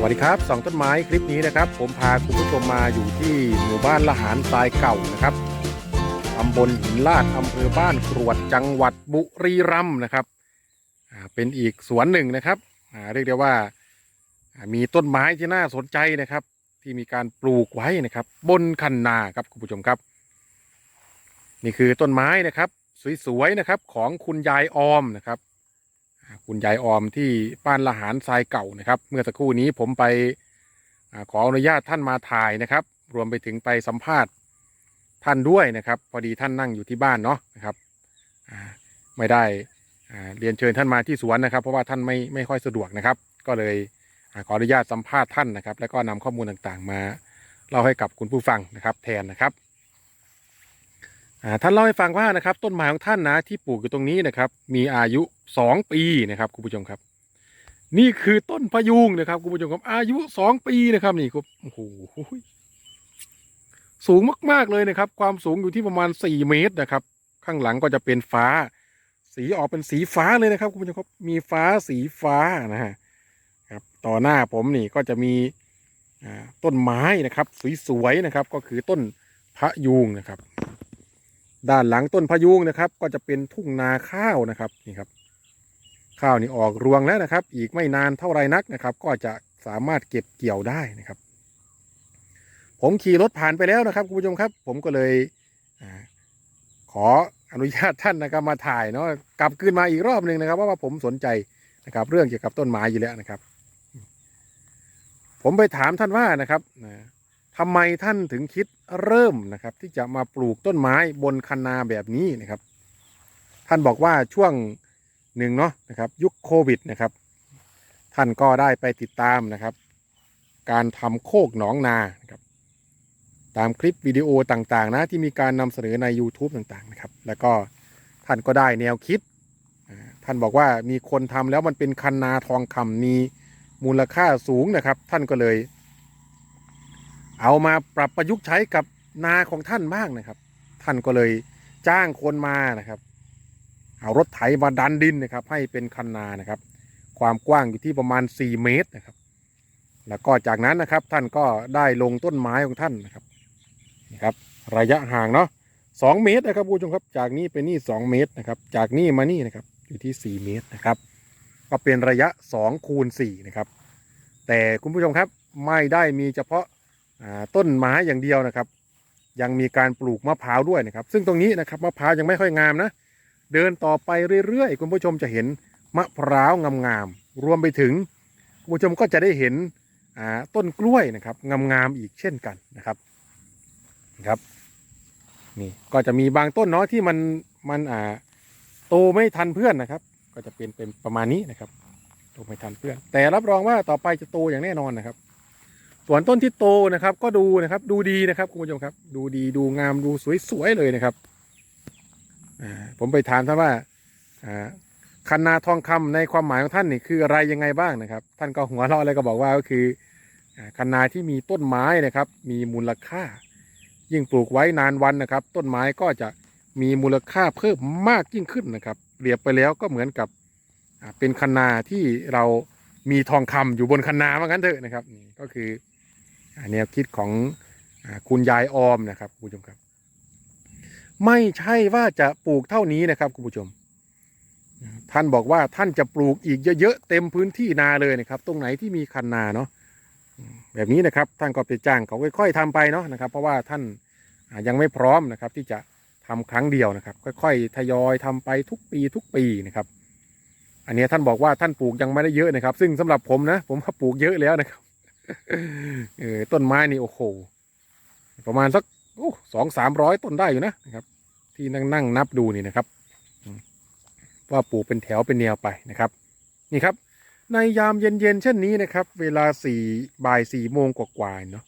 สวัสดีครับสองต้นไม้คลิปนี้นะครับ ผมพาคุณผู้ชมมาอยู่ที่หมู่บ้านละหารทรายเก่านะครับตำบลหินลาดอำเภอบ้านกรวดจังหวัดบุรีรัมย์นะครับเป็นอีกสวนหนึ่งนะครับเรียกได้ว่ามีต้นไม้ที่น่าสนใจนะครับ ที่มีการปลูกไว้นะครับ บนคันนาครับคุณผู้ชมครับ นี่คือต้นไม้นะครับ สวยๆนะครับของคุณยายออมนะครับ คุณยายออมที่บ้านละหารทรายเก่านะครับ เมื่อสักครู่นี้ผมไปอขออนุญาตท่านมาถ่ายนะครับ รวมไปถึงไปสัมภาษณ์ท่านด้วยนะครับ พอดีท่านนั่งอยู่ที่บ้านเนาะนะครับไม่ได้เรียนเชิญท่านมาที่สวนนะครับ เพราะว่าท่านไม่ไม่ค่อยสะดวกนะครับ ก็เลยอขออนุญาตสัมภาษณ์ท่านนะครับ แล้วก็นำข้อมูลต่างๆ มาเล่าให้กับคุณผู้ฟังนะครับ แทนนะครับ ท่านเล่าให้ฟังว่านะครับ ต้นไม้ของท่านนะที่ปลูกอยู่ตรงนี้นะครับ มีอายุสองปีนะครับคุณผู้ชมครับ นี่คือต้นพยุงนะครับคุณผู้ชมครับ อายุสองปีนะครับนี่ครับโอ้โหสูงมาก ๆ เลยนะครับ ความสูงอยู่ที่ประมาณสี่เมตรนะครับ ข้างหลังก็จะเป็นฟ้า สีออกเป็นสีฟ้าเลยนะครับคุณผู้ชมครับ มีฟ้าสีฟ้านะฮะครับต่อหน้าผมนี่ก็จะมีต้นไม้นะครับ สวยๆนะครับ ก็คือต้นพะยูงนะครับ ด้านหลังต้นพะยุงนะครับ ก็จะเป็นทุ่งนาข้าวนะครับนี่ครับ ข้าวนี่ออกรวงแล้วนะครับ อีกไม่นานเท่าไรนักนะครับ ก็จะสามารถเก็บเกี่ยวได้นะครับ ผมขี่รถผ่านไปแล้วนะครับคุณผู้ชมครับ ผมก็เลยอขออนุญาตท่านนะครับมาถ่ายเนาะกลับคืนมาอีกรอบหนึ่งนะครับเพราะว่าผมสนใจนะครับ เรื่องเกี่ยวกับต้นไม้อยู่แล้วนะครับ ผมไปถามท่านว่านะครับนะ ทำไมท่านถึงคิดเริ่มนะครับ ที่จะมาปลูกต้นไม้บนคันนาแบบนี้นะครับ ท่านบอกว่าช่วงหนึ่งเนาะนะครับ ยุคโควิดนะครับ ท่านก็ได้ไปติดตามนะครับ การทำโคกหนองนานะครับ ตามคลิปวิดีโอต่างๆ นะที่มีการนำเสนอใน YouTube ต่างๆนะครับ แล้วก็ท่านก็ได้แนวคิด ท่านบอกว่ามีคนทำแล้วมันเป็นคันนาทองคำมีมูลค่าสูงนะครับ ท่านก็เลย เอามาปรับประยุกต์ใช้กับนาของท่านบ้างนะครับ ท่านก็เลยจ้างคนมานะครับ เอารถไถมาดันดินนะครับ ให้เป็นคันนานะครับ ความกว้างอยู่ที่ประมาณ 4 เมตรนะครับ แล้วก็จากนั้นนะครับท่านก็ได้ลงต้นไม้ของท่านนะครับนี่ครับ ระยะห่างเนาะสองเมตรนะครับผู้ชมครับ จากนี้ไปนี่สองเมตรนะครับ จากนี่มานี่นะครับอยู่ที่ 4 เมตรนะครับ ก็เป็นระยะ2คูณ4นะครับ แต่คุณผู้ชมครับไม่ได้มีเฉพาะ ต้นไม้อย่างเดียวนะครับ ยังมีการปลูกมะพร้าวด้วยนะครับ ซึ่งตรงนี้นะครับมะพร้าวยังไม่ค่อยงามนะ เดินต่อไปเรื่อยๆ คุณผู้ชมจะเห็นมะพร้าวงามๆรวมไปถึงคุณผู้ชมก็จะได้เห็นต้นกล้วยนะครับงามๆอีกเช่นกันนะครับครับนี่ก็จะมีบางต้นเนาะที่มันมันอ่าโตไม่ทันเพื่อนนะครับ ก็จะเป็นเป็นประมาณนี้นะครับโตไม่ทันเพื่อน แต่รับรองว่าต่อไปจะโตอย่างแน่นอนนะครับ ส่วนต้นที่โตนะครับ ก็ดูนะครับ ดูดีนะครับคุณผู้ชมครับ ดูดีดูงามดูสวยๆเลยนะครับผมไปถามท่านว่าคันนาทองคำในความหมายของท่านนี่คืออะไรยังไงบ้างนะครับ ท่านก็หัวเราะอะไรก็บอกว่าก็คือคันนาที่มีต้นไม้นะครับ มีมูลค่า ยิ่งปลูกไว้นานวันนะครับ ต้นไม้ก็จะมีมูลค่าเพิ่มมากยิ่งขึ้นนะครับเปรียบไปแล้วก็เหมือนกับเป็นคันนาที่เรามีทองคำอยู่บนคันนาว่างั้นเถอะนะครับก็คือ แนวคิดของอคุณยายออมนะครับคุณผู้ชมครับ ไม่ใช่ว่าจะปลูกเท่านี้นะครับคุณผู้ชม ท่านบอกว่าท่านจะปลูกอีกเยอะๆเต็มพื้นที่นาเลยนะครับ ตรงไหนที่มีคันนาเนาะแบบนี้นะครับท่านก็ไปจ้างเขาค่อย ๆทำไปเนาะนะครับ เพราะว่าท่านยังไม่พร้อมนะครับ ที่จะทำครั้งเดียวนะครับ ค่อย ๆ ทยอยทำไปทุกปีทุกปีนะครับ อันนี้ท่านบอกว่าท่านปลูกยังไม่ได้เยอะนะครับ ซึ่งสำหรับผมนะ ผมก็ปลูกเยอะแล้วนะครับ เออต้นไม้นี่โอ้โหประมาณสักสองสามร้อยต้นได้อยู่นะนะครับ ที่นั่งนั่งนับดูนี่นะครับ ว่าปลูกเป็นแถวเป็นแนวไปนะครับ นี่ครับ ในยามเย็นๆเช่นนี้นะครับ เวลาสี่บ่ายสี่โมงกว่าๆเนาะ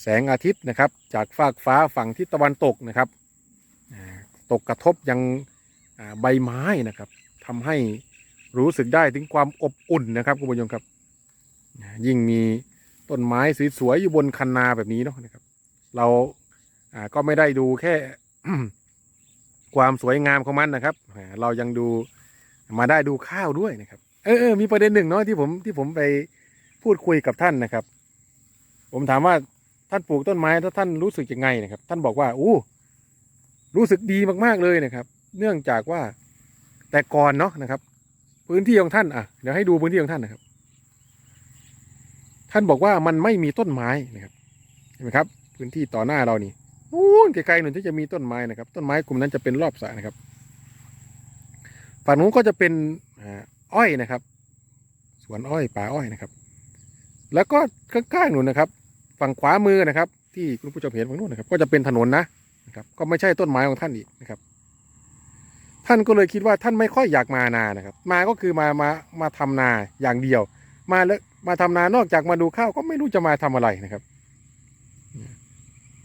แสงอาทิตย์นะครับ จากฟากฟ้าฝั่งทิศตะวันตกนะครับ ตกกระทบยังใบไม้นะครับทำให้รู้สึกได้ถึงความอบอุ่นนะครับคุณผู้ชมครับ ยิ่งมีต้นไม้สวยๆอยู่บนคันนาแบบนี้เนาะนะครับ เราก็ไม่ได้ดูแค่ความสวยงามของมันนะครับ เรายังดูมาได้ดูข้าวด้วยนะครับเออเออมีประเด็นหนึ่งเนาะที่ผมที่ผมไปพูดคุยกับท่านนะครับ ผมถามว่าท่านปลูกต้นไม้ถ้าท่านรู้สึกยังไงนะครับ ท่านบอกว่าอู้รู้สึกดีมากๆเลยนะครับ เนื่องจากว่าแต่ก่อนเนาะนะครับ พื้นที่ของท่านอะเดี๋ยวให้ดูพื้นที่ของท่านนะครับ ท่านบอกว่ามันไม่มีต้นไม้นะครับเห็นไหมครับ พื้นที่ต่อหน้าเรานี่นู้นไกลๆหนึ่งที่จะมีต้นไม้นะครับ ต้นไม้กลุ่มนั้นจะเป็นรอบสระนะครับฝั่งนู้นก็จะเป็นอ้อยนะครับ สวนอ้อยป่าอ้อยนะครับ แล้วก็ข้างๆนู่นนะครับ ฝั่งขวามือนะครับ ที่คุณผู้ชมเห็นฝั่งนู้นนะครับ ก็จะเป็นถนนนะนะครับ ก็ไม่ใช่ต้นไม้ของท่านอีกนะครับ ท่านก็เลยคิดว่าท่านไม่ค่อยอยากมานานะครับ มาก็คือมามามาทำนาอย่างเดียว มาแล้ว มาทำนานอกจากมาดูข้าวก็ไม่รู้จะมาทำอะไรนะครับ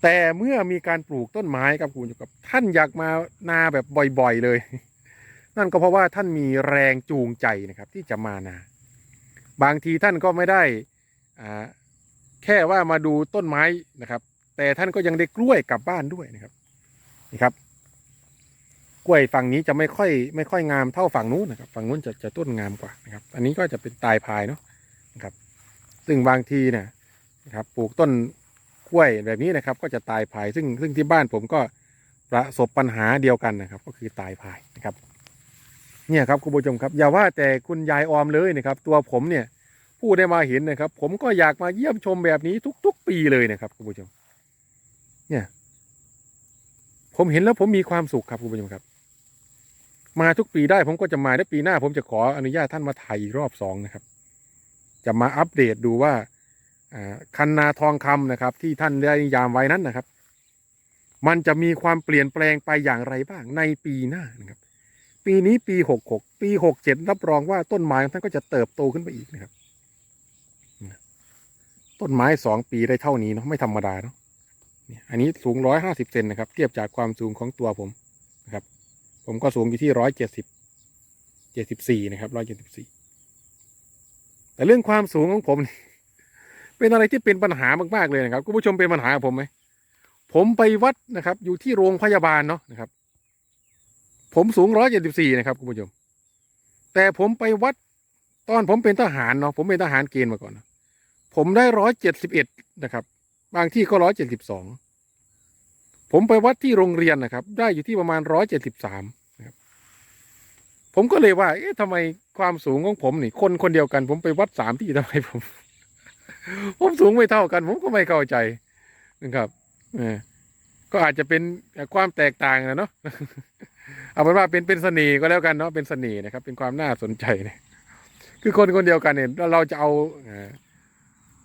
แต่เมื่อมีการปลูกต้นไม้ครับคุณผู้ชมครับ ท่านอยากมานาแบบบ่อยๆเลย นั่นก็เพราะว่าท่านมีแรงจูงใจนะครับ ที่จะมานา บางทีท่านก็ไม่ได้อ่าแค่ว่ามาดูต้นไม้นะครับ แต่ท่านก็ยังได้กล้วยกลับบ้านด้วยนะครับนี่ครับกล้วยฝั่งนี้จะไม่ค่อยไม่ค่อยงามเท่าฝั่งนู้นนะครับ ฝั่งนู้นจะจะต้นงามกว่านะครับ อันนี้ก็จะเป็นตายพายเนาะ นะครับ ซึ่งบางทีเนี่ยนะครับปลูกต้นกล้วยแบบนี้นะครับ ก็จะตายพายซึ่งซึ่งที่บ้านผมก็ประสบปัญหาเดียวกันนะครับ ก็คือตายพายนะครับ เนี่ยครับคุณผู้ชมครับ อย่าว่าแต่คุณยายออมเลยนะครับ ตัวผมเนี่ยผู้ได้มาเห็นนะครับ ผมก็อยากมาเยี่ยมชมแบบนี้ทุก ๆ ปีเลยนะครับคุณผู้ชม เนี่ย ผมเห็นแล้วผมมีความสุขครับคุณผู้ชมครับ มาทุกปีได้ผมก็จะมาและปีหน้า ผมจะขออนุญาตท่านมาถ่ายอีกรอบสองนะครับ จะมาอัปเดตดูว่าคันนาทองคำนะครับ ที่ท่านได้นิยามไว้นั้นนะครับ มันจะมีความเปลี่ยนแปลงไปอย่างไรบ้างในปีหน้านะครับ ปีนี้ปีหกหกปีหกเจ็ดรับรองว่าต้นไม้ของท่านก็จะเติบโตขึ้นไปอีกนะครับ ต้นไม้สองปีได้เท่านี้เนาะไม่ธรรมดาเนาะนี่อันนี้สูงร้อยห้าสิบเซนนะครับ เทียบจากความสูงของตัวผมนะครับ ผมก็สูงอยู่ที่ร้อยเจ็ดสิบเจ็ดสิบสี่นะครับร้อยเจ็ดสิบสี่ แต่เรื่องความสูงของผมนี่เป็นอะไรที่เป็นปัญหามากๆเลยนะครับคุณผู้ชมเป็นปัญหากับผมไหมผมไปวัดนะครับ อยู่ที่โรงพยาบาลเนาะนะครับ ผมสูงร้อยเจ็ดสิบสี่นะครับคุณผู้ชม แต่ผมไปวัด ตอนผมเป็นทหารเนาะผมเป็นทหารเกณฑ์มาก่อนนะผมได้ร้อยเจ็ดสิบเอ็ดนะครับ บางที่ก็ร้อยเจ็ดสิบสองผมไปวัดที่โรงเรียนนะครับ ได้อยู่ที่ประมาณร้อยเจ็ดสิบสามนะครับผมก็เลยว่า เอ๊ะทำไม ความสูงของผมนี่ คนคนเดียวกัน ผมไปวัดสามที่ทำไมผม ผมสูงไม่เท่ากัน ผมก็ไม่เข้าใจนะครับเออก็อาจจะเป็นความแตกต่างนะเนาะเอาเป็นว่าเป็นเป็นเสน่ห์ก็แล้วกันเนาะเป็นเสน่ห์นะครับ เป็นความน่าสนใจเนี่ยคือคนคนเดียวกันเนี่ยเราจะเอา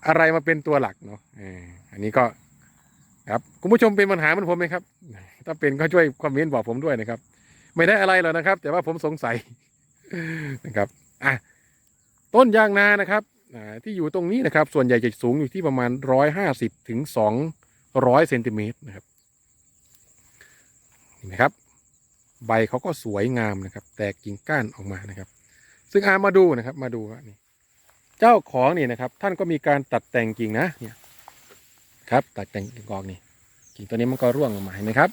อะไรมาเป็นตัวหลักเนาะอออันนี้ก็ครับคุณผู้ชมเป็นปัญหาเหมือนผมไหมครับ ถ้าเป็นก็ช่วยคอมเมนต์บอกผมด้วยนะครับ ไม่ได้อะไรหรอกนะครับ แต่ว่าผมสงสัย นะครับอะต้นยางนานะครับที่อยู่ตรงนี้นะครับ ส่วนใหญ่จะสูงอยู่ที่ประมาณร้อยห้าสิบถึงสองร้อยเซนติเมตรนะครับเห็นไหมครับ ใบเขาก็สวยงามนะครับ แตกกิ่งก้านออกมานะครับ ซึ่งอามาดูนะครับ มาดูนี่เจ้าของนี่นะครับ ท่านก็มีการตัดแต่งกิ่งนะเนี่ยครับ ตัดแต่งกิ่งออกนี่กิ่งตัวนี้มันก็ร่วงออกมาเห็นไหมครับ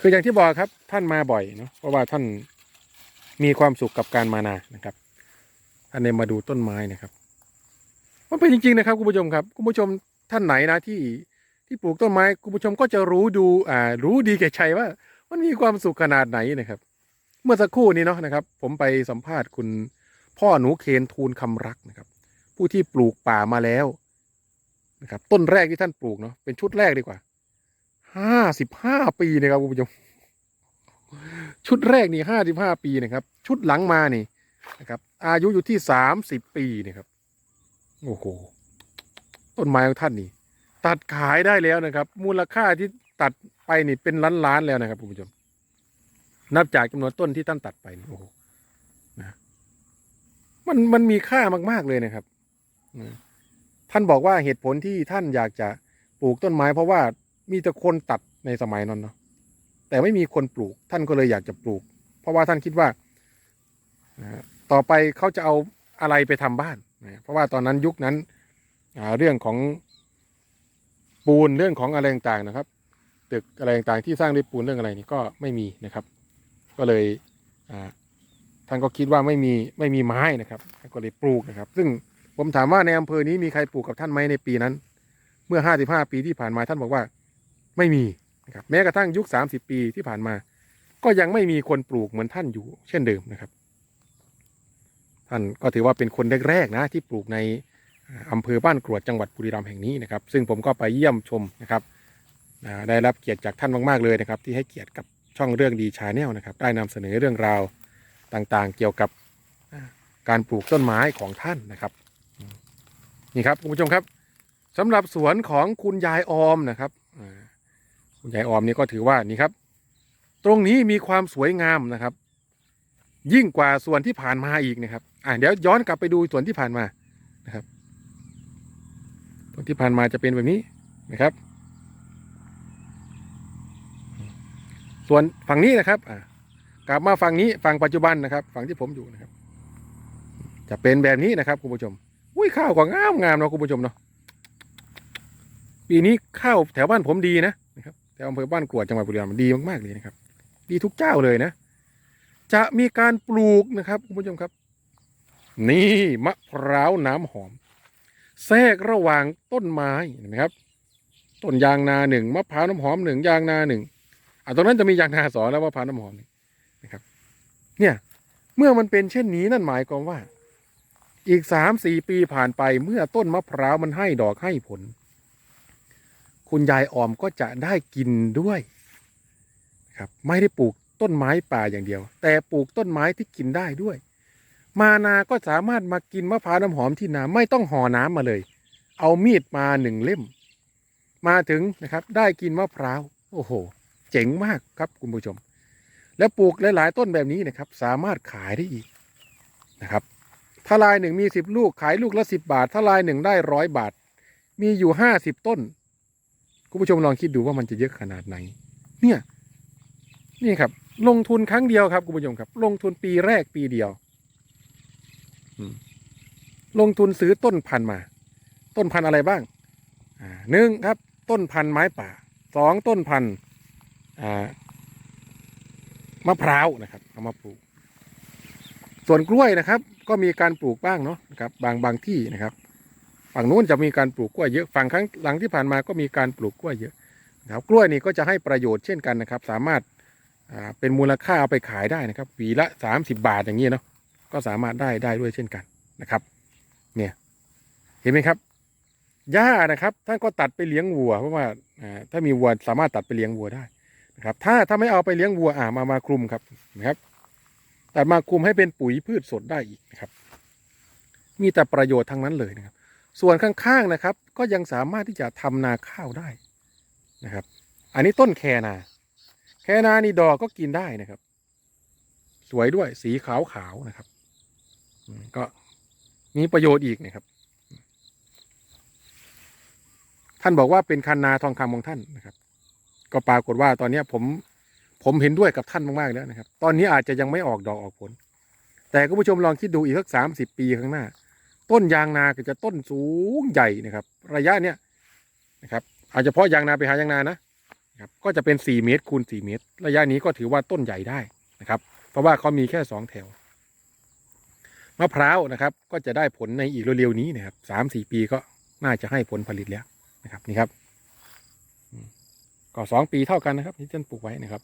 คืออย่างที่บอกครับท่านมาบ่อยเนาะเพราะว่าท่าน มีความสุขกับการมานานะครับท่านนี่ยมาดูต้นไม้นะครับ มันเป็นจริงๆนะครับคุณผู้ชมครับคุณผู้ชมท่านไหนนะที่ที่ปลูกต้นไม้คุณผู้ชมก็จะรู้ดูอ่ารู้ดีแก่ใจว่า มันมีความสุขขนาดไหนนะครับ เมื่อสักครู่นี้เนาะนะครับ ผมไปสัมภาษณ์คุณพ่อหนูเคนทูลคำรักนะครับ ผู้ที่ปลูกป่ามาแล้วนะครับ ต้นแรกที่ท่านปลูกเนาะเป็นชุดแรกดีกว่าห้าสิบห้าปีนะครับคุณผู้ชม ชุดแรกนี่ห้าสิบห้าปีนะครับ ชุดหลังมานี่นะครับ อายุอยู่ที่สามสิบปีนะครับโอ้โหต้นไม้ของท่านนี่ ตัดขายได้แล้วนะครับ มูลค่าที่ตัดไปนี่เป็นล้านล้านแล้วนะครับคุณผู้ชมนับจากจำนวนต้นที่ท่านตัดไปนี่โอ้โหนะมันมันมีค่ามาก ๆเลยนะครับนะท่านบอกว่าเหตุผลที่ท่านอยากจะปลูกต้นไม้ เพราะว่ามีแต่คนตัดในสมัยนั้นเนาะ แต่ไม่มีคนปลูก ท่านก็เลยอยากจะปลูก เพราะว่าท่านคิดว่าต่อไปเขาจะเอาอะไรไปทำบ้านเพราะว่าตอนนั้นยุคนั้นเรื่องของปูนเรื่องของอะไรต่างๆนะครับ ตึกอะไรต่างๆที่สร้างด้วยปูนเรื่องอะไรนี่ก็ไม่มีนะครับ ก็เลยท่านก็คิดว่าไม่มีไม่มีไม้นะครับก็เลยปลูกนะครับ ซึ่งผมถามว่าในอำเภอนี้มีใครปลูกกับท่านไหมในปีนั้น เมื่อ 55 ปีที่ผ่านมาท่านบอกว่าไม่มี นะครับแม้กระทั่งยุค 30 ปีที่ผ่านมา ก็ยังไม่มีคนปลูกเหมือนท่านอยู่ เช่นเดิมนะครับ ท่านก็ถือว่าเป็นคนแรกๆนะที่ปลูกในอำเภอบ้านกรวดจังหวัดบุรีรัมย์แห่งนี้นะครับ ซึ่งผมก็ไปเยี่ยมชมนะครับได้รับเกียรติจากท่านมากๆเลยนะครับ ที่ให้เกียรติกับช่องเรื่องดีชาแนลนะครับ ได้นำเสนอเรื่องราวต่างๆ เกี่ยวกับการปลูกต้นไม้ของท่านนะครับนี่ครับคุณผู้ชมครับสำหรับสวนของคุณยายออมนะครับ คุณยายออมนี่ก็ถือว่านี่ครับ ตรงนี้มีความสวยงามนะครับ ยิ่งกว่าส่วนที่ผ่านมาอีกนะครับ อ่าเดี๋ยวย้อนกลับไปดูส่วนที่ผ่านมานะครับส่วนที่ผ่านมาจะเป็นแบบนี้นะครับ ส่วนฝั่งนี้นะครับอ่ากลับมาฝั่งนี้ฝั่งปัจจุบันนะครับ ฝั่งที่ผมอยู่นะครับ จะเป็นแบบนี้นะครับคุณผู้ชมอุ้ยข้าวก็งามงามเนาะคุณผู้ชมเนาะปีนี้ข้าวแถวบ้านผมดีนะ แถวอำเภอบ้านกวดจังหวัดบุรีรัมย์ดีมากๆเลยนะครับ ดีทุกเจ้าเลยนะ จะมีการปลูกนะครับคุณผู้ชมครับ นี่มะพร้าวน้ำหอม แทรกระหว่างต้นไม้เห็นไหมครับต้นยางนาหนึ่งมะพร้าวน้ำหอมหนึ่งยางนาหนึ่งอะตรงนั้นจะมียางนาสองแล้วมะพร้าวน้ำหอมหนึ่งนะครับ เนี่ยเมื่อมันเป็นเช่นนี้นั่นหมายความว่า อีกสามสี่ปีผ่านไปเมื่อต้นมะพร้าวมันให้ดอกให้ผล คุณยายออมก็จะได้กินด้วยครับไม่ได้ปลูกต้นไม้ป่าอย่างเดียว แต่ปลูกต้นไม้ที่กินได้ด้วย มานาก็สามารถมากินมะพร้าวน้ำหอมที่นาไม่ต้องห่อน้ำมาเลย เอามีดมาหนึ่งเล่ม มาถึงนะครับได้กินมะพร้าวโอ้โห เจ๋งมากครับคุณผู้ชม แล้วปลูกหลายๆต้นแบบนี้นะครับ สามารถขายได้อีกนะครับถ้าลายหนึ่งมีสิบลูกขายลูกละสิบบาท ถ้าลายหนึ่งได้ร้อยบาท มีอยู่ห้าสิบต้น คุณผู้ชมลองคิดดูว่ามันจะเยอะขนาดไหน เนี่ย นี่ครับ ลงทุนครั้งเดียวครับคุณผู้ชมครับ ลงทุนปีแรกปีเดียวลงทุนซื้อต้นพันธุ์มา ต้นพันธุ์อะไรบ้างหนึ่งครับ ต้นพันธุ์ไม้ป่าสองต้นพันธุ์มะพร้าวนะครับเอามาปลูก ส่วนกล้วยนะครับ ก็มีการปลูกบ้างเนาะนะครับ บางบางที่นะครับ ฝั่งนู้นจะมีการปลูกกล้วยเยอะฝั่งครั้งหลังที่ผ่านมาก็มีการปลูกกล้วยเยอะนะครับกล้วยนี่ก็จะให้ประโยชน์เช่นกันนะครับ สามารถเป็นมูลค่าเอาไปขายได้นะครับหวีละสามสิบาทอย่างนี้เนาะก็สามารถได้ได้ด้วยเช่นกันนะครับ เนี่ยเห็นไหมครับหญ้านะครับท่านก็ตัดไปเลี้ยงวัว เพราะว่าอ่าถ้ามีวัวสามารถตัดไปเลี้ยงวัวได้นะครับ ถ้าถ้าไม่เอาไปเลี้ยงวัวอ่ามามาคลุมครับนะครับตัดมาคลุมให้เป็นปุ๋ยพืชสดได้อีกนะครับ มีแต่ประโยชน์ทั้งนั้นเลยนะครับ ส่วนข้างๆนะครับ ก็ยังสามารถที่จะทำนาข้าวได้นะครับ อันนี้ต้นแคนา แคนานี่ดอกก็กินได้นะครับ สวยด้วยสีขาวๆนะครับ ก็มีประโยชน์อีกนะครับ ท่านบอกว่าเป็นคันนาทองคำของท่านนะครับ ก็ปรากฏว่าตอนนี้ผมผมเห็นด้วยกับท่านมากๆแล้วนะครับ ตอนนี้อาจจะยังไม่ออกดอกออกผล แต่คุณผู้ชมลองคิดดูอีกสักสามสิบปีข้างหน้า ต้นยางนาก็จะต้นสูงใหญ่นะครับ ระยะเนี้ยนะครับอาจจะเพาะยางนาไปหายางนานะครับก็จะเป็นสี่เมตรคูณสี่เมตร ระยะนี้ก็ถือว่าต้นใหญ่ได้นะครับ เพราะว่าเขามีแค่สองแถวมะพร้าวนะครับ ก็จะได้ผลในอีกเร็วๆนี้นะครับสามสี่ปีก็น่าจะให้ผลผลิตแล้วนะครับนี่ครับก็สองปีเท่ากันนะครับที่ท่านปลูกไว้นะครับ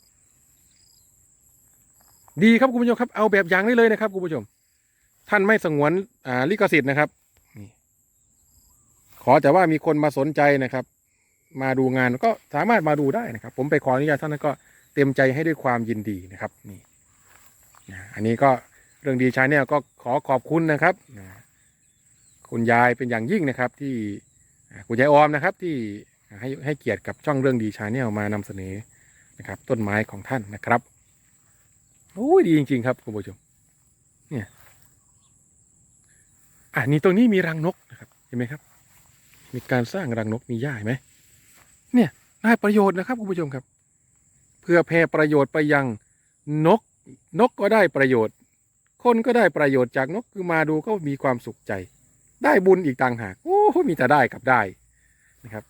ดีครับคุณผู้ชมครับเอาแบบอย่างได้เลยนะครับคุณผู้ชม ท่านไม่สงวนอ่าลิขสิทธิ์นะครับขอแต่ว่ามีคนมาสนใจนะครับ มาดูงานก็สามารถมาดูได้นะครับ ผมไปขออนุญาตท่านั้นก็เต็มใจให้ด้วยความยินดีนะครับนี่อันนี้ก็เรื่องดีชาแนลก็ขอขอบคุณนะครับคุณยายเป็นอย่างยิ่งนะครับ ที่คุณยายออมนะครับ ที่ให้ให้เกียรติกับช่องเรื่องดีชาแนลมานำเสนอนะครับ ต้นไม้ของท่านนะครับโอ้ยดีจริง ๆ ครับคุณผู้ชมเนี่ย อ่านี่ตรงนี้มีรังนกนะครับ เห็นไหมครับ มีการสร้างรังนกมีหญ้าไหมเนี่ยได้ประโยชน์นะครับคุณผู้ชมครับ เพื่อแผ่ประโยชน์ไปยังนก นกก็ได้ประโยชน์ คนก็ได้ประโยชน์จากนกคือมาดูก็มีความสุขใจ ได้บุญอีกต่างหากโอ้โหมีแต่ได้กับได้นะครับ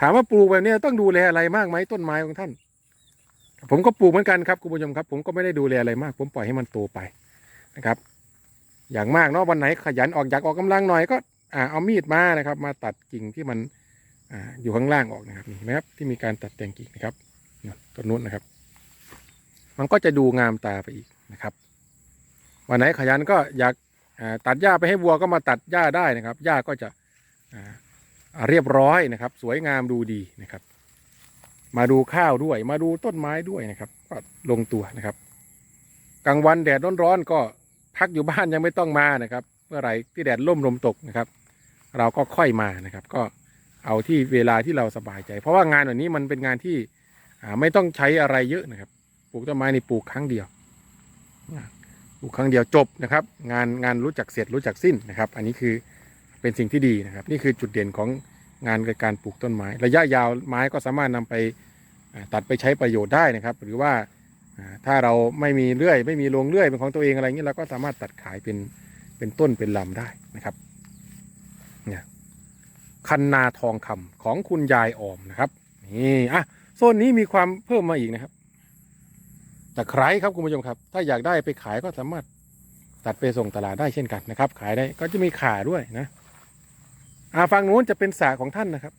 ถามว่าปลูกแบบนี้ต้องดูแลอะไรมากไหมต้นไม้ของท่าน ผมก็ปลูกเหมือนกันครับคุณผู้ชมครับ ผมก็ไม่ได้ดูแลอะไรมาก ผมปล่อยให้มันโตไปนะครับ อย่างมากเนาะวันไหนขยันออกอยากออกกำลังหน่อยก็อ่าเอามีดมานะครับ มาตัดกิ่งที่มันอ่าอยู่ข้างล่างออกนะครับนี่นไหมครับ ที่มีการตัดแต่งกิ่งนะครับต้นนู้นนะครับ มันก็จะดูงามตาไปอีกนะครับวันไหนขยันก็อยากตัดหญ้าไปให้วัวก็มาตัดหญ้าได้นะครับหญ้าก็จะเรียบร้อยนะครับ สวยงามดูดีนะครับ มาดูข้าวด้วย มาดูต้นไม้ด้วยนะครับ ก็ลงตัวนะครับ กลางวันแดดร้อนๆก็ พักอยู่บ้านยังไม่ต้องมานะครับ เมื่อไหร่ที่แดดล่มลมตกนะครับ เราก็ค่อยมานะครับ ก็เอาที่เวลาที่เราสบายใจ เพราะว่างานแบบนี้มันเป็นงานที่ไม่ต้องใช้อะไรเยอะนะครับ ปลูกต้นไม้นี่ปลูกครั้งเดียวปลูกครั้งเดียวจบนะครับ งานงานรู้จักเสร็จรู้จักสิ้นนะครับ อันนี้คือเป็นสิ่งที่ดีนะครับ นี่คือจุดเด่นของงานการปลูกต้นไม้ ระยะยาวไม้ก็สามารถนำไปตัดไปใช้ประโยชน์ได้นะครับ หรือว่า ถ้าเราไม่มีเลื่อย ไม่มีโรงเลื่อยเป็นของตัวเองอะไรอย่างนี้เราก็สามารถตัดขายเป็นเป็นต้นเป็นลำได้นะครับเนี่ยคันนาทองคำของคุณยายออมนะครับนี่อะโซนนี้มีความเพิ่มมาอีกนะครับตะไคร้ครับคุณผู้ชมครับ ถ้าอยากได้ไปขายก็สามารถตัดไปส่งตลาดได้เช่นกันนะครับ ขายได้ก็จะมีขาด้วยนะอ่าฝั่งนู้นจะเป็นสระของท่านนะครับ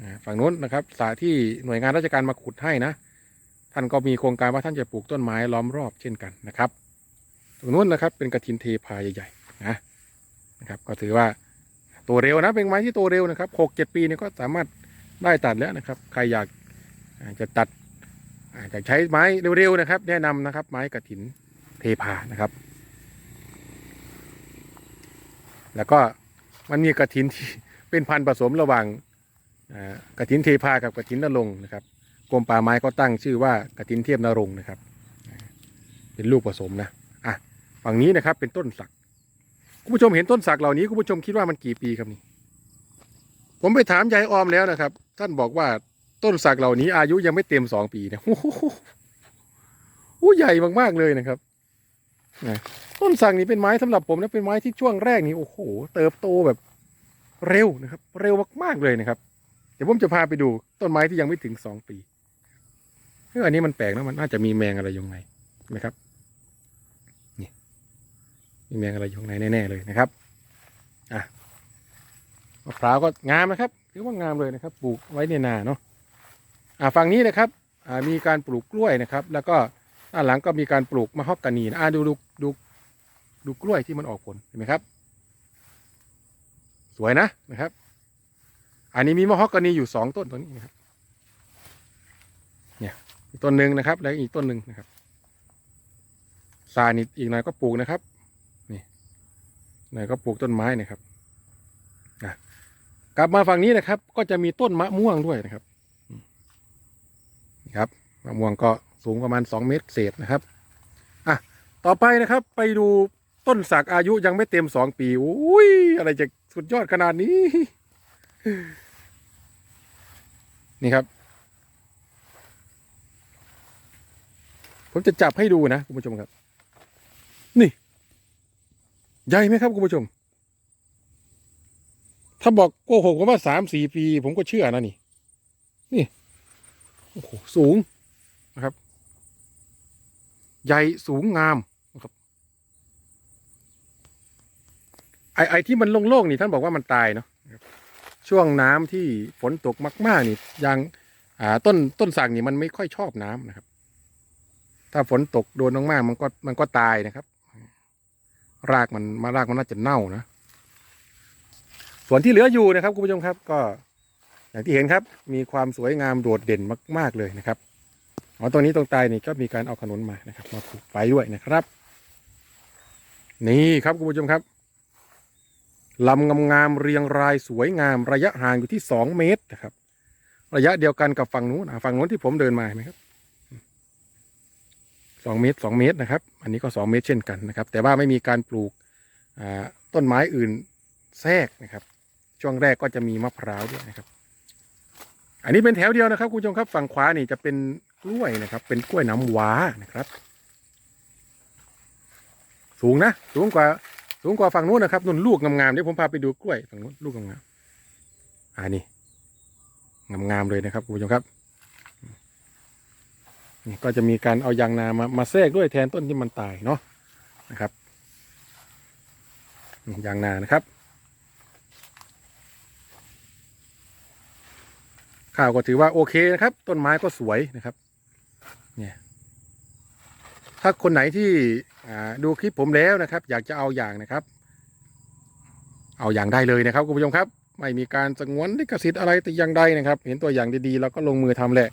อ่าฝั่งนู้นนะครับสระที่หน่วยงานราชการมาขุดให้นะ ท่านก็มีโครงการว่าท่านจะปลูกต้นไม้ล้อมรอบเช่นกันนะครับ ตรงนู้นนะครับเป็นกระถินเทพาใหญ่ๆนะนะครับ ก็ถือว่าโตเร็วนะเป็นไม้ที่โตเร็วนะครับหกเจ็ดปีเนี่ยก็สามารถได้ตัดแล้วนะครับ ใครอยากจะตัดอาจะใช้ไม้เร็วๆนะครับ แนะนำนะครับ ไม้กระถินเทพานะครับ แล้วก็มันมีกระถินที่เป็นพันธุ์ผสมระหว่างกระถินเทพากับกระถินนรงนะครับ กรมป่าไม้ก็ตั้งชื่อว่ากระถินเทียบนรงค์นะครับ เป็นลูกผสมนะอะฝั่งนี้นะครับเป็นต้นสักคุณผู้ชมเห็นต้นสักเหล่านี้คุณผู้ชมคิดว่ามันกี่ปีครับนี่ผมไปถามยายออมแล้วนะครับ ท่านบอกว่าต้นสักเหล่านี้อายุยังไม่เต็มสองปีนะโอ้โหโอ้ใหญ่มากๆเลยนะครับนะต้นสักนี่เป็นไม้สำหรับผมนะเป็นไม้ที่ช่วงแรกนี่โอ้โห เติบโตแบบเร็วนะครับ เร็วมากๆเลยนะครับ เดี๋ยวผมจะพาไปดูต้นไม้ที่ยังไม่ถึงสองปี อออันนี้มันแปลกนะมันน่าจะมีแมงอะไรอยู่ข้างในนะครับนี่มีแมงอะไรอยู่ข้างในแน่ๆเลยนะครับอะมะพร้าวก็งามนะครับถือว่างามเลยนะครับ ปลูกไว้ในนาเนาะอ่าฝั่งนี้นะครับอ่ามีการปลูกกล้วยนะครับ แล้วก็ด้านหลังก็มีการปลูกมะฮอกกานีนะอ่าดูดูดูดูกล้วยที่มันออกผลเห็นไหมครับ สวยนะนะครับ อันนี้มีมะฮอกกานีอยู่สองต้นตรงนี้นะครับ อีกต้นหนึ่งนะครับ แล้วอีกต้นหนึ่งนะครับซานิดอีกหน่อยก็ปลูกนะครับ นี่หน่อยก็ปลูกต้นไม้นะครับอะกลับมาฝั่งนี้นะครับ ก็จะมีต้นมะม่วงด้วยนะครับนี่ครับมะม่วงก็สูงประมาณ2เมตรเศษนะครับอะต่อไปนะครับ ไปดูต้นสักอายุยังไม่เต็ม2ปีอุ้ยอะไรจะสุดยอดขนาดนี้ นี่ครับ ผมจะจับให้ดูนะคุณผู้ชมครับ นี่ ใหญ่ไหมครับคุณผู้ชม ถ้าบอกโกหกผมว่าสามสี่ปี ผมก็เชื่อนะนี่ นี่โอ้โหสูงนะครับ ใหญ่สูงงามนะครับไอไอที่มันโล่งๆนี่ท่านบอกว่ามันตายเนาะช่วงน้ำที่ฝนตกมาก ๆ นี่ยังอ่าต้นต้นสักนี่มันไม่ค่อยชอบน้ำนะครับ ถ้าฝนตกโดนมากๆมันก็มันก็ตายนะครับ รากมันมารากมันน่าจะเน่านะ ส่วนที่เหลืออยู่นะครับคุณผู้ชมครับก็อย่างที่เห็นครับ มีความสวยงามโดดเด่นมาก ๆเลยนะครับอ๋อตรงนี้ตรงใต้นี่ก็มีการเอาขนุนมานะครับ มาปลูกไว้ด้วยนะครับ นี่ครับคุณผู้ชมครับลำงามๆเรียงรายสวยงามระยะห่างอยู่ที่สองเมตรนะครับ ระยะเดียวกันกับฝั่งนู้นฝั่งนู้นที่ผมเดินมาเห็นไหมครับ สองเมตรสองเมตรนะครับ อันนี้ก็สองเมตรเช่นกันนะครับ แต่ว่าไม่มีการปลูกต้นไม้อื่นแทรกนะครับ ช่วงแรกก็จะมีมะพร้าวด้วยนะครับ อันนี้เป็นแถวเดียวนะครับคุณผู้ชมครับฝั่งขวานี่จะเป็นกล้วยนะครับ เป็นกล้วยน้ำว้านะครับ สูงนะ สูงกว่าสูงกว่าฝั่งนู้นนะครับนุ่นลูกงามๆเดี๋ยวผมพาไปดูกล้วยฝั่งนู้นลูกงามๆอ่านี่งามๆเลยนะครับคุณผู้ชมครับ ก็จะมีการเอายางนามามาแทรกด้วยแทนต้นที่มันตายเนาะนะครับยางนานะครับ ข้าวก็ถือว่าโอเคนะครับ ต้นไม้ก็สวยนะครับเนี่ยถ้าคนไหนที่ดูคลิปผมแล้วนะครับ อยากจะเอาอย่างนะครับ เอาอย่างได้เลยนะครับคุณผู้ชมครับ ไม่มีการสงวนลิขสิทธิ์อะไรแต่อย่างใดนะครับ เห็นตัวอย่างดีๆเราก็ลงมือทำแหละ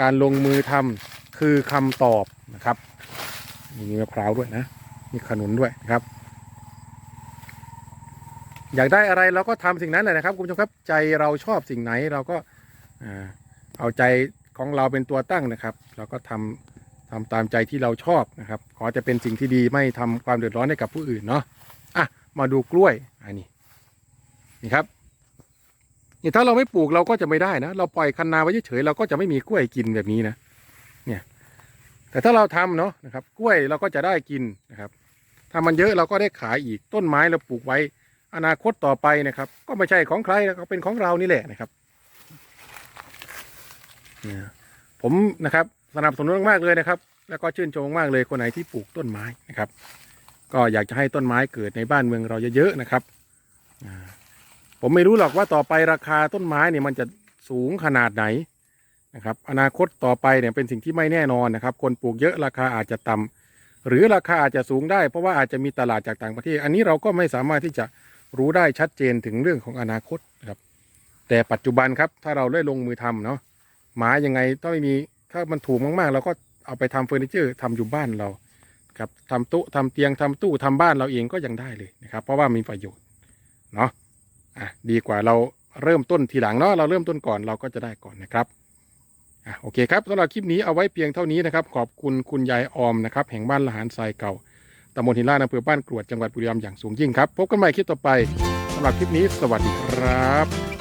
การลงมือทำคือคำตอบนะครับ มีมะพร้าวด้วยนะ มีขนุนด้วยนะครับ อยากได้อะไรเราก็ทำสิ่งนั้นแหละนะครับคุณผู้ชมครับใจเราชอบสิ่งไหนเราก็เอาใจของเราเป็นตัวตั้งนะครับ เราก็ทำทำตามใจที่เราชอบนะครับ ขอจะเป็นสิ่งที่ดีไม่ทำความเดือดร้อนให้กับผู้อื่นเนาะอะมาดูกล้วยอันนี้นี่ครับ นี่ถ้าเราไม่ปลูกเราก็จะไม่ได้นะ เราปล่อยคันนาไว้เฉยๆเราก็จะไม่มีกล้วยกินแบบนี้นะ เนี่ย แต่ถ้าเราทำเนาะนะครับ กล้วยเราก็จะได้กินนะครับ ถ้ามันเยอะเราก็ได้ขายอีก ต้นไม้เราปลูกไว้ อนาคตต่อไปนะครับ ก็ไม่ใช่ของใครก็เป็นของเรานี่แหละนะครับเนี่ยผมนะครับสนับสนุนมากเลยนะครับ แล้วก็ชื่นชมมากเลยคนไหนที่ปลูกต้นไม้นะครับ ก็อยากจะให้ต้นไม้เกิดในบ้านเมืองเราเยอะๆนะครับอ่า ผมไม่รู้หรอกว่าต่อไปราคาต้นไม้เนี่ยมันจะสูงขนาดไหนนะครับ อนาคตต่อไปเนี่ยเป็นสิ่งที่ไม่แน่นอนนะครับ คนปลูกเยอะราคาอาจจะต่ำหรือราคาอาจจะสูงได้ เพราะว่าอาจจะมีตลาดจากต่างประเทศ อันนี้เราก็ไม่สามารถที่จะรู้ได้ชัดเจนถึงเรื่องของอนาคตนะครับ แต่ปัจจุบันครับถ้าเราได้ลงมือทำเนาะไม้ยังไงถ้าไม่มีถ้ามันถูกมากๆ เราก็เอาไปทำเฟอร์นิเจอร์ทำอยู่บ้านเราครับทำโต๊ะทำเตียงทำตู้ทำบ้านเราเองก็ยังได้เลยนะครับ เพราะว่ามีประโยชน์เนาะ อะดีกว่าเราเริ่มต้นทีหลังเนาะเราเริ่มต้นก่อนเราก็จะได้ก่อนนะครับอะโอเคครับสำหรับคลิปนี้เอาไว้เพียงเท่านี้นะครับ ขอบคุณคุณยายออมนะครับแห่งบ้านละหารทรายเก่าตำบลหินลาดอำเภอบ้านกรวดจังหวัดบุรีรัมย์อย่างสูงยิ่งครับ พบกันใหม่คลิปต่อไปสำหรับคลิปนี้ สวัสดีครับ